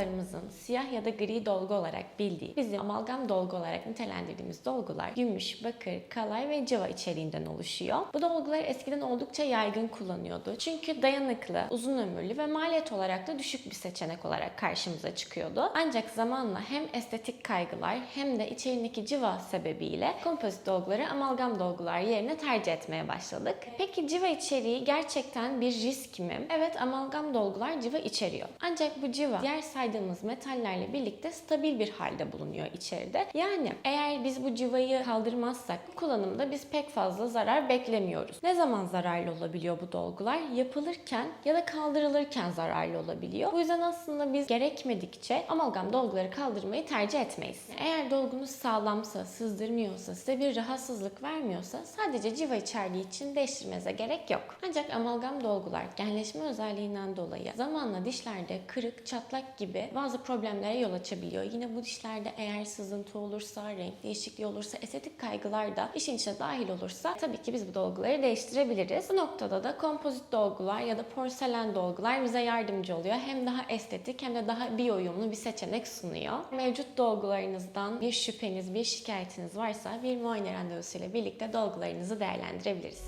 Bazılarımızın siyah ya da gri dolgu olarak bildiği, bizim amalgam dolgu olarak nitelendirdiğimiz dolgular gümüş, bakır, kalay ve cıva içeriğinden oluşuyor. Bu dolgular eskiden oldukça yaygın kullanıyordu. Çünkü dayanıklı, uzun ömürlü ve maliyet olarak da düşük bir seçenek olarak karşımıza çıkıyordu. Ancak zamanla hem estetik kaygılar hem de içeriğindeki cıva sebebiyle kompozit dolguları amalgam dolgular yerine tercih etmeye başladık. Peki cıva içeriği gerçekten bir risk mi? Evet amalgam dolgular cıva içeriyor. Ancak bu cıva diğer saydığımız metallerle birlikte stabil bir halde bulunuyor içeride. Yani eğer biz bu cıvayı kaldırmazsak kullanımda biz pek fazla zarar beklemiyoruz. Ne zaman zararlı olabiliyor bu dolgular? Yapılırken ya da kaldırılırken zararlı olabiliyor. Bu yüzden aslında biz gerekmedikçe amalgam dolguları kaldırmayı tercih etmeyiz. Eğer dolgunuz sağlamsa, sızdırmıyorsa, size bir rahatsızlık vermiyorsa sadece civa içerdiği için değiştirmenize gerek yok. Ancak amalgam dolgular genleşme özelliğinden dolayı zamanla dişlerde kırık, çatlak gibi bazı problemlere yol açabiliyor. Yine bu dişlerde eğer sızıntı olursa, renk değişikliği olursa, estetik kaygılar da işin içine dahil olursa tabii ki biz bu dolguları değiştirebiliriz. Bu noktada da kompozit dolgular ya da porselen dolgular bize yardımcı oluyor. Hem daha estetik hem de daha biyo uyumlu bir seçenek sunuyor. Mevcut dolgularınızdan bir şüpheniz, bir şikayetiniz varsa bir muayene randevusuyla birlikte dolgularınızı değerlendirebiliriz.